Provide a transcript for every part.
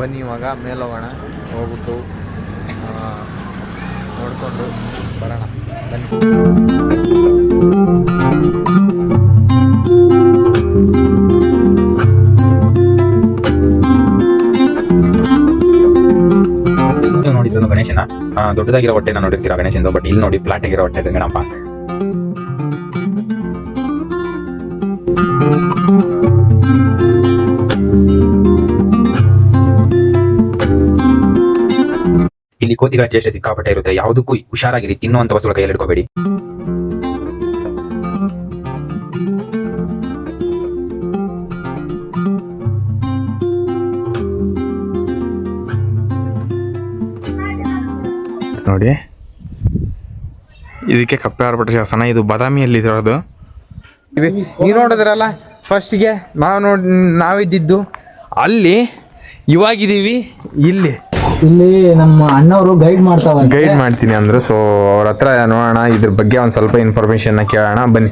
ಬನ್ನಿ ಇವಾಗ ಮೇಲೆ ಹೋಗೋಣ ಹೋಗ್ಬಿಟ್ಟು ನೋಡಿಕೊಂಡು ಬರೋಣ. ಬನ್ನಿ. ದೊಡ್ಡದಾಗಿರೋ ಗಣೇಶನ. ನೋಡಿರ್ತೀರಾ ದೊಡ್ಡದಾಗಿರೋ ಹೊಟ್ಟೆನ ನೋಡಿರ್ತೀರಾ ಗಣೇಶಂದು, ಬಟ್ ಇಲ್ಲಿ ನೋಡಿ ಫ್ಲಾಟ್ ಆಗಿರೋ ಹೊಟ್ಟೆ ಗಣಪ. ಇಲ್ಲಿ ಕೋತಿಗಳ ಚೇಷ್ಟೆ ಸಿಕ್ಕಾಪಟ್ಟೆ ಇರುತ್ತೆ. ಯಾವುದಕ್ಕೂ ಹುಷಾರಾಗಿರಿ ತಿನ್ನುವಂತ ವಸ್ತುಗಳ ಕೈಯಲ್ಲಿ ಇಟ್ಕೋಬೇಡಿ ನೋಡಿ. ಇದಕ್ಕೆ ಕಪ್ಪೆ ಆರ್ಭಟ ಶಾಸನ ಇದು ಬಾದಾಮಿಯಲ್ಲಿ ಇರೋದು. ನೀವು ನೋಡಿದ್ರಲ್ಲ ಫಸ್ಟ್ಗೆ ನಾವು ನೋಡಿ ನಾವಿದ್ದಿದ್ದು ಅಲ್ಲಿ ಇವಾಗಿದ್ದೀವಿ ಇಲ್ಲಿ. ಇಲ್ಲಿ ನಮ್ಮ ಅಣ್ಣವರು ಗೈಡ್ ಮಾಡ್ತಾವ ಗೈಡ್ ಮಾಡ್ತೀನಿ ಅಂದ್ರೆ ಸೊ ಅವ್ರ ಹತ್ರ ನೋಡೋಣ ಇದ್ರ ಬಗ್ಗೆ ಒಂದ್ ಸ್ವಲ್ಪ ಇನ್ಫಾರ್ಮೇಶನ್ ಕೇಳೋಣ ಬನ್ನಿ.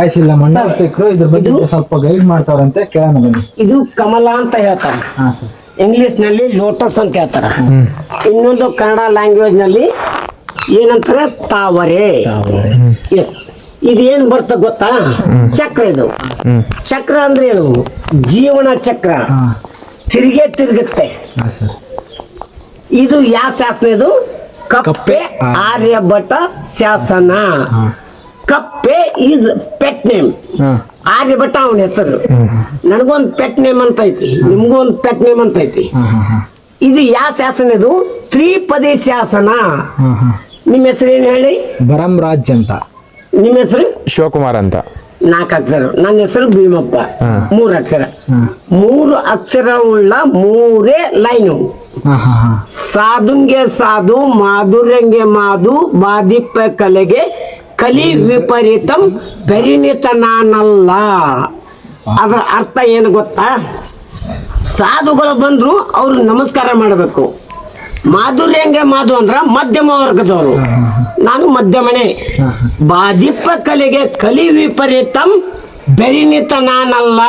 ಆಯ್ತು ಇಲ್ಲ ಮಣ್ಣ ಸಿಕ್ಕರು ಇದ್ರ ಬಗ್ಗೆ ಸ್ವಲ್ಪ ಗೈಡ್ ಮಾಡ್ತಾರಂತೆ ಕೇಳೋಣ ಬನ್ನಿ. ಇದು ಕಮಲ ಅಂತ ಹೇಳ್ತಾರೆ. ಇಂಗ್ಲಿಷ್ನಲ್ಲಿ ಲೋಟಸ್ ಅಂತ ಹೇಳ್ತಾರೆ. ಇನ್ನೊಂದು ಕನ್ನಡ ಲ್ಯಾಂಗ್ವೇಜ್ನಲ್ಲಿ ಏನಂತಾರೆ? ತಾವರೆ. ಎಸ್ ಇದು ಏನ್ ಬರ್ತ ಗೊತ್ತಾ? ಚಕ್ರ ಇದು. ಚಕ್ರ ಅಂದ್ರೆ ಏನು? ಜೀವನ ಚಕ್ರ. ತಿರುಗೇ ತಿರುಗುತ್ತೆ. ಹಾ ಸರ್. ಇದು ಯಾವ ಶಾಸನ ಇದು? ಕಪ್ಪೆ ಆರ್ಯಭಟ ಶಾಸನ. ಕಪ್ಪೆ ಈಸ್ ಪೆಟ್ ನೇಮ್ ಆರ್ಯಭಟ ಅವನ ಹೆಸರು. ನನಗೊಂದು ಪೆಟ್ ನೇಮ್ ಅಂತ ಐತಿ. ನಿಮ್ಗೊಂದು ಪೆಟ್ ನೇಮ್ ಅಂತ ಐತಿ. ಇದು ಯಾವ ಶಾಸನ ಇದು? ತ್ರಿಪದಿ ಶಾಸನ. ನಿಮ್ಮ ಹೆಸರು ಏನು ಹೇಳಿ? ಬರಂ ರಾಜ್ ಅಂತ. ನಿಮ್ಮ ಹೆಸರು? ಶಿವಕುಮಾರ್ ಅಂತ. ನಾಲ್ಕು ಅಕ್ಷರ. ನನ್ನ ಹೆಸರು ಭೀಮಪ್ಪ. ಮೂರು ಅಕ್ಷರ. ಮೂರು ಅಕ್ಷರ ಉಳ್ಳ ಮೂರೇ ಲೈನು. ಸಾಧುಂಗೆ ಸಾಧು ಮಾಧುರ್ಯಂಗೆ ಮಾಧು ಬಾಧಿಪ ಕಲೆಗೆ ಕಲಿ ವಿಪರೀತಂ ಪರಿಣಿತ ನಾನಲ್ಲ ಅದರ ಅರ್ಥ ಏನು ಗೊತ್ತಾ? ಸಾಧುಗಳು ಬಂದ್ರು ಅವ್ರು ನಮಸ್ಕಾರ ಮಾಡಬೇಕು. ಮಾಧುರ್ಯಂಗೆ ಮಾಧು ಅಂದ್ರ ಮಧ್ಯಮ ವರ್ಗದವರು. ನಾನು ಮಧ್ಯಮನೆ. ಬಾಧಿಪ ಕಲೆಗೆ ಕಲಿ ವಿಪರೀತಂ ಬೆರಿನಿತ ನಾನಲ್ಲ.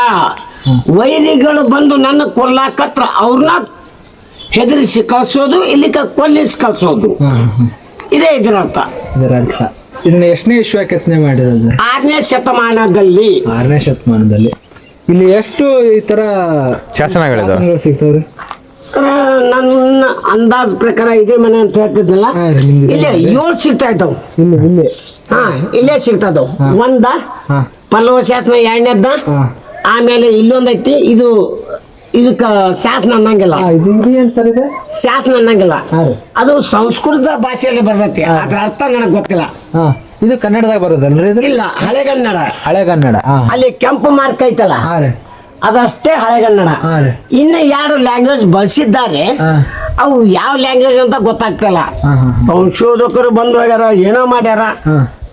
ವೈರಿಗಳು ಬಂದು ನನ್ನ ಕೊಲ್ಲಾಕತ್ರ ಅವ್ರನ್ನ ಹೆದರಿಸಿ ಕಳ್ಸೋದು ಇಲ್ಲಿ ಕೊಲ್ಲಿಸಿ ಕಳ್ಸೋದು. ಇದೇ ಇದರರ್ಥ. ಇದರ ಇದನ್ನ ಎಷ್ಟನೇ ವಿಶ್ವ ಕೆತ್ತನೆ ಮಾಡಿರೋದು? ಆರನೇ ಶತಮಾನದಲ್ಲಿ. ಆರನೇ ಶತಮಾನದಲ್ಲಿ. ಇಲ್ಲಿ ಎಷ್ಟು ಈ ತರ ಶಾಸನಗಳಿದಾವೆ? ಶಾಸನಗಳು ಸಿಗ್ತಾವ್ರಿ? ಸರ್ ನನ್ನ ಅಂದಾಜ್ ಪ್ರಕಾರ ಇದೇ ಮನೆ ಅಂತ ಹೇಳ್ತಿದ್ನಲ್ಲ ಇಲ್ಲೇ ಏಳು ಸಿಗ್ತಾ ಇದ್ದವು. ಇಲ್ಲಿ ಇಲ್ಲಿ. ಹಾ ಇಲ್ಲೇ ಸಿಗ್ತಾ ಇದ್ದವು. ಒಂದ ಪಲ್ಲವ ಶಾಸನ ಎರಡನೇದ್ದ ಆಮೇಲೆ ಇಲ್ಲೊಂದೈತಿ ಇದು ಇದಕ್ಕ ಶಾಸನ ಅನ್ನಂಗಿಲ್ಲ. ಶಾಸನ ಅನ್ನಂಗಿಲ್ಲ. ಅದು ಸಂಸ್ಕೃತ ಭಾಷೆಯಲ್ಲಿ ಬರ್ತೈತಿ. ಅದ್ರ ಅರ್ಥ ನನಗೆ ಗೊತ್ತಿಲ್ಲ. ಇದು ಕನ್ನಡದಾಗ ಬರೋದಲ್ರಿ ಇಲ್ಲ ಹಳೆಗನ್ನಡ ಹಳೆಗನ್ನಡ ಅಲ್ಲಿ ಕೆಂಪು ಮಾರ್ಕ್ ಐತಲ್ಲ? ಅದಷ್ಟೇ ಹಳೆಗನ್ನಡ ಇನ್ನು ಎರಡು ಲ್ಯಾಂಗ್ವೇಜ್ ಬಳಸಿದ್ದಾರೆ. ಅವು ಯಾವ ಲ್ಯಾಂಗ್ವೇಜ್ ಅಂತ ಗೊತ್ತಾಗ್ತಿಲ್ಲ. ಸಂಶೋಧಕರು ಬಂದು ಹೋಗ್ಯಾರ ಏನೋ ಮಾಡ್ಯಾರ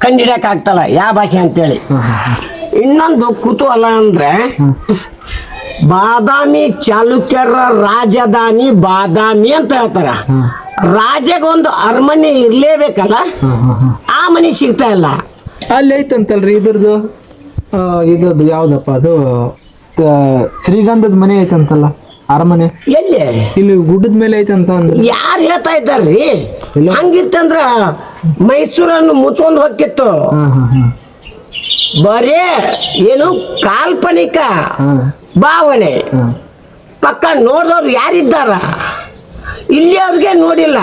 ಕಂಡಿಡಕ್ ಆಗ್ತಲ್ಲ ಯಾವ ಭಾಷೆ ಅಂತೇಳಿ. ಇನ್ನೊಂದು ಕುತೂಹಲ ಅಂದ್ರೆ ಬಾದಾಮಿ ಚಾಲುಕ್ಯರ ರಾಜಧಾನಿ ಬಾದಾಮಿ ಅಂತ ಹೇಳ್ತಾರ. ರಾಜಗೊಂದು ಒಂದು ಅರಮನೆ ಇರ್ಲೇಬೇಕಲ್ಲ? ಆ ಮನೆ ಸಿಗ್ತಾ ಇಲ್ಲ. ಅಲ್ಲಿ ಐತಂತಲ್ರಿ ಇದ್ರದ್ದು? ಇದು ಇದ್ರದ್ದು ಯಾವ್ದಪ್ಪ ಅದು? ಶ್ರೀಗಂಧದ ಮನೆ ಐತಂತಲ್ಲ ಅರಮನೆ? ಎಲ್ಲಿ? ಇಲ್ಲಿ ಗುಡ್ಡದ ಮೇಲೆ ಐತಂತ ಅಂದ್ರೆ. ಯಾರು ಹೇಳ್ತಾ ಇದ್ದಾರ್ರಿ. ಹಂಗಿತ್ತಂದ್ರ ಮೈಸೂರನ್ನು ಮುಚ್ಕೊಂಡು ಹೋಗಿತ್ತು ಬರೇ ಏನು ಕಾಲ್ಪನಿಕ ಭಾವನೆ. ಪಕ್ಕ ನೋಡಿದವ್ರು ಯಾರಿದ್ದಾರ? ಇಲ್ಲಿ ಅವ್ರಿಗೆ ನೋಡಿಲ್ಲ.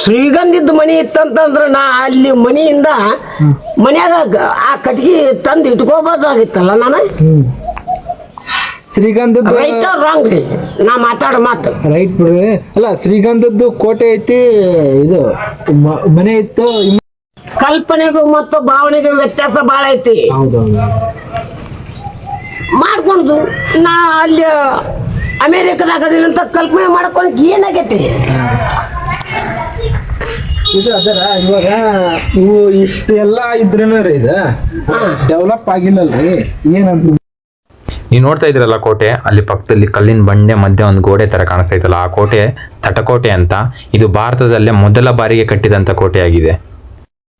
ಶ್ರೀಗಂಧದ ಮನಿ ಇತ್ತಂತಂದ್ರ ನಾ ಅಲ್ಲಿ ಮನಿಯಿಂದ ಮನ್ಯಾಗ ಆ ಕಟ್ಗಿ ತಂದು ಇಟ್ಕೋಬೋದಾಗಿತ್ತಲ್ಲ ನಾನು? ಶ್ರೀಗಂಧದ ರೈತ ರಾಂಗ್ ರೀ ನಾ ಮಾತಾಡೋ ಮಾತು. ರೈಟ್ ಬಿಡ್ರಿ. ಅಲ್ಲ ಶ್ರೀಗಂಧದ್ದು ಕೋಟೆ ಐತಿ ಇದು ಮ- ಮನೆ ಇತ್ತು ಇನ್ನು- ಕಲ್ಪನೆಗೂ ಮತ್ತು ಭಾವನೆಗೂ ವ್ಯತ್ಯಾಸ ಭಾಳ ಐತಿ. ಹೌದೌದು. ಮಾಡ್ಕೊಂಡು ನಾ ಅಲ್ಲಿ ಅಮೇರಿಕದಾಗ ಅದೀನಿ ಅಂತ ಕಲ್ಪನೆ ಮಾಡ್ಕೊಳಕ್ ಏನಾಗೈತಿ? ಇದು ಅದರ ಇವಾಗ ಇವು ಇಷ್ಟೆಲ್ಲ ಇದ್ರೇನ ರೀ ಇದು. ಡೆವಲಪ್ ಆಗಿಲ್ಲಲ್ರಿ. ಏನಂತ ನೀವು ನೋಡ್ತಾ ಇದ್ರಲ್ಲ ಕೋಟೆ? ಅಲ್ಲಿ ಪಕ್ಕದಲ್ಲಿ ಕಲ್ಲಿನ ಬಂಡೆ ಮಧ್ಯೆ ಒಂದು ಗೋಡೆ ತರ ಕಾಣಿಸ್ತಾ ಇತ್ತಲ್ಲ ಆ ಕೋಟೆ ತಟಕೋಟೆ ಅಂತ. ಇದು ಭಾರತದಲ್ಲೇ ಮೊದಲ ಬಾರಿಗೆ ಕಟ್ಟಿದಂತ ಕೋಟೆಯಾಗಿದೆ.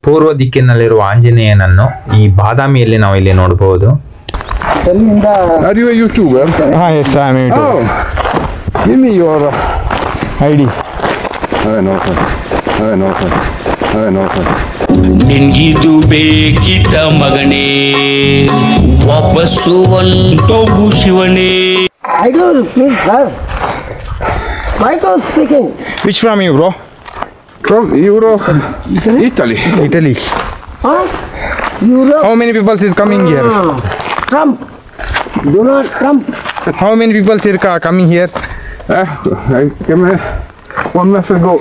ಪೂರ್ವ ದಿಕ್ಕಿನಲ್ಲಿರುವ ಆಂಜನೇಯನನ್ನು ಈ ಬಾದಾಮಿಯಲ್ಲಿ ನಾವು ಇಲ್ಲಿ ನೋಡಬಹುದು. I D Uh, no, sir. Uh, no, sir. Uh, no, sir. ನಿನ್ಗಿದು ಬೇಕಿತ ಮಗನೇ ವಾಪಸ್ಸು ಒಂಟೋಗು ಶಿವನೇ I do please sir. Michael speaking. Which from you bro From Europe, Italy. Italy Huh? Europe. How many peoples is coming here Ah, Trump. Do not Trump. How many peoples are coming here Uh, I came uh, one month ago.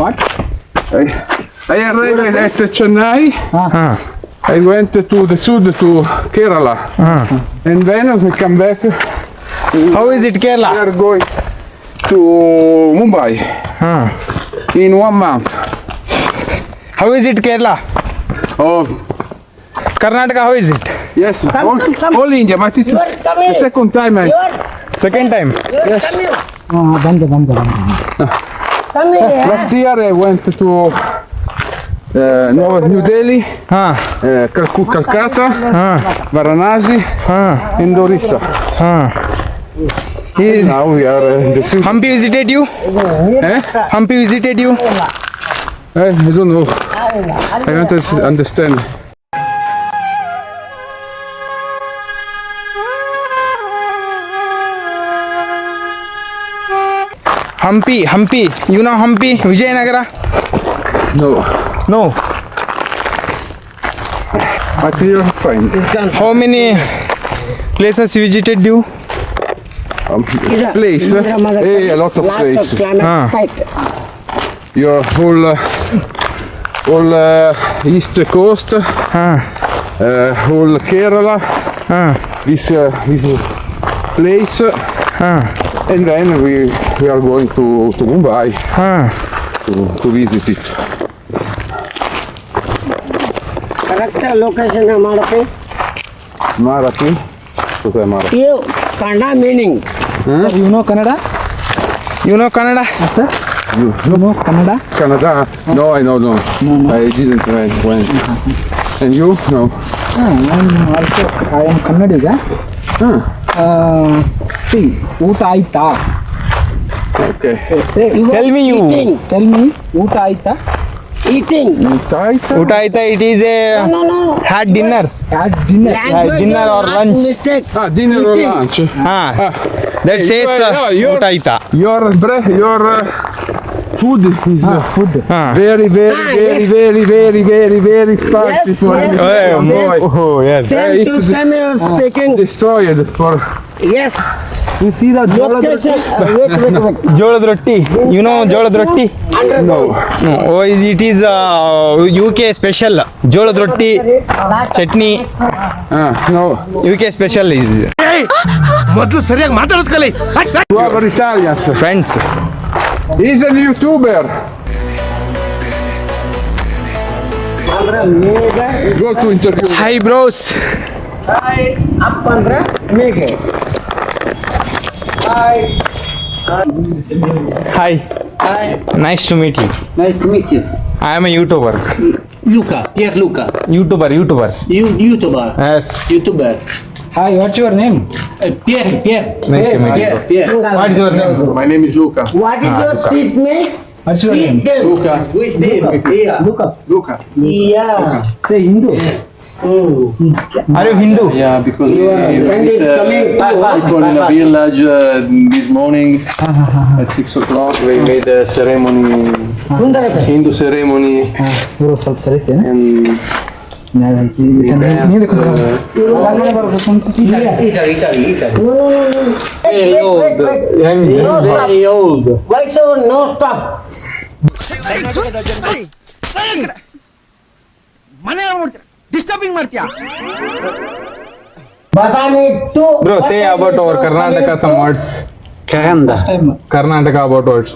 What? I, I arrived at Chennai. ಹಾಂ I went to the south to Kerala. ಹಾಂ And then we come back. How is it Kerala We are going to Mumbai ಹಾಂ in one month. How is it Kerala Oh, Karnataka how is it yes, all, all India, but it's You are the coming. second time I. You are, second time you are coming. ಹಾಂ ಬಂದೆ ಬಂದೆ ಬಂದೆ Come here. Last year I went to uh, New Delhi, ah. uh, Calcutta, ah. Varanasi, ah. and Orissa. Ah. He, now we are in the city. Hampi visited you? Eh? Hampi visited you? Eh, I don't know. I don't understand. Hampi Hampi you know Hampi Vijayanagara No, no but you're fine. How many places visited you Um, place, uh, eh, a lot of Lot of places. climate Ah. spike. Your whole, uh, whole uh, east coast, ಹಾಂ uh, whole Kerala, ಹಾಂ this uh, this place, uh, ಹಾಂ and then we we are going to to Mumbai ಹಾಂ to, to visit it. Correct location ಮಾಡಪ್ಪಿ Marathi, cos'è Marathi? You Kannada meaning. You know Kannada you know Kannada sir you know Kannada Canada? No, I know, no. I didn't uh, went. And you? No. ಹಾಂ ನಾನು also I am Kannadiga Huh. C ಊಟ ಆಯ್ತಾ Okay. You Tell me you. Eating. Tell me ಊಟ ಆಯ್ತಾ Eating. Tight? ಊಟ ಆಯ್ತಾ it is a No, no. Had dinner had dinner Language dinner or not lunch? Mistakes. Ah, dinner or Eating. lunch? ಹಾಂ Ah, that says you are- no, you're- ಊಟ ಆಯ್ತಾ Your breath, your uh, food is uh, food ಹಾಂ very, very, Ah, very, yes. very, very, very, very spicy Yes, for yes. me. Oh, Yes. oh, yes. Same Uh, to it's- Samuel speaking. Destroyed for Yes. You see ಜೋಳದ ರೊಟ್ಟಿ. ಜೋಳದ rotti. You know ಜೋಳದ ರೊಟ್ಟಿ? Oh it is U K special ಜೋಳದ ರೊಟ್ಟಿ chutney. U K special ಮೊದಲು ಸರಿಯಾಗಿ ಮಾತಾಡೋದು ಕಲಿ friends is a YouTuber hi bros ಅಪ್ಪ ಅಂದ್ರೆ make hay. Hi. Hi. Hi. Nice to meet you. Nice to meet you. I am a YouTuber. Luca. Pierre Luca. YouTuber. YouTuber. You YouTuber. Yes. YouTuber. Hi. What's your name? Uh, Pierre. Pierre. Nice Pierre, to meet Pierre, you. Pierre. What's your name? My name is Luca. What is ah, your Luca. street name? What's your name? Luca. Which name? Luca. Luca. Luca. Luca. Yeah. Luca. Say Hindu. Yeah. Hindu are you Hindu Yeah, because we friend is uh, coming to people in a village uh, this morning at six o'clock. We made a ceremony, Sundara Hindu ceremony, ಇವರು ಸ್ವಲ್ಪ ಸರಿತೇನೆ and ನೀವೇ dance, ಕುತ್ಕೊಳ್ಳಿ. uh, Italy, Italy, Italy. Very old. No stop. Very old. Why so no stop? Badami to bro say about our Karnataka some words Caranda. Karnataka about words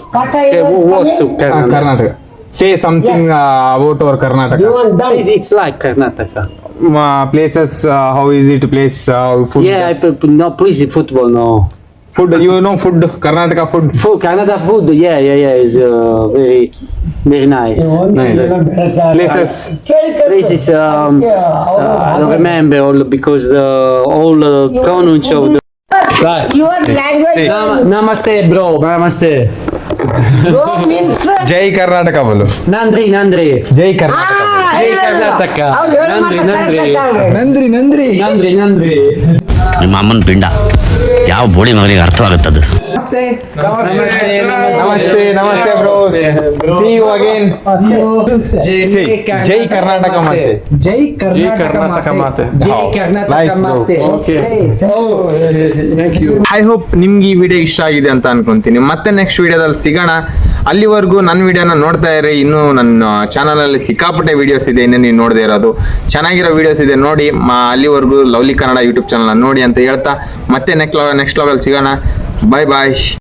What's Caranda? Karnataka say something about our Karnataka You want done? It's, it's like Karnataka. Places how is it place food Yeah, I, but food you know food Karnataka food Food, Canada food, yeah, yeah, yeah, is uh, very, very nice. nice. Places This is, um, uh, I don't remember all because the all uh, conunch of the. Right. Your language bro. Namaste. Means ಜೈ ಕರ್ನಾಟಕ ಬೋಲು Nandri, Nandri. ಜೈ Karnataka Jai Karnataka. Nandri, Nandri. ನಂದ್ರಿ ನಂದ್ರಿ Nandri, Nandri. ನಿಮ್ಮ ಅಮ್ಮನ ಪಿಂಡ ಯಾವ ಬೋಳಿ ಮಗನಿಗೆ ಅರ್ಥವಾಗುತ್ತದೆ? Namaste. Namaste bro. See you again Jai Karnataka ಮಾತೆ. ಜೈ ಕರ್ನಾಟಕ ಮಾತೆ. ಜೈ ಕರ್ನಾಟಕ ಮಾತೆ. ಐ ಹೋಪ್ ನಿಮ್ಗೆ ಈ ವಿಡಿಯೋ ಇಷ್ಟ ಆಗಿದೆ ಅಂತ ಅನ್ಕೊಂತೀನಿ. ಮತ್ತೆ ನೆಕ್ಸ್ಟ್ ವಿಡಿಯೋದಲ್ಲಿ ಸಿಗೋಣ. ಅಲ್ಲಿವರೆಗೂ ನನ್ನ ವಿಡಿಯೋನ ನೋಡ್ತಾ ಇರಿ. ಇನ್ನು ನನ್ನ ಚಾನಲಲ್ಲಿ ಸಿಕ್ಕಾಪಟ್ಟೆ ವಿಡಿಯೋಸ್ ಇದೆ. ಇನ್ನೇ ನೀವು ನೋಡದೇ ಇರೋದು. ಚೆನ್ನಾಗಿರೋ ವಿಡಿಯೋಸ್ ಇದೆ ನೋಡಿ. ಮ- ಅಲ್ಲಿವರೆಗೂ ಲವ್ಲಿ ಕನ್ನಡ ಯೂಟ್ಯೂಬ್ ಚಾನಲ್ ನೋಡಿ ಅಂತ ಹೇಳ್ತಾ. ಮತ್ತೆ ನೆಕ್ಸ್ಟ್ ನೆಕ್ಸ್ಟ್ ಲೆವೆಲ್ ಸಿಗೋಣ ಬಾಯ್ ಬಾಯ್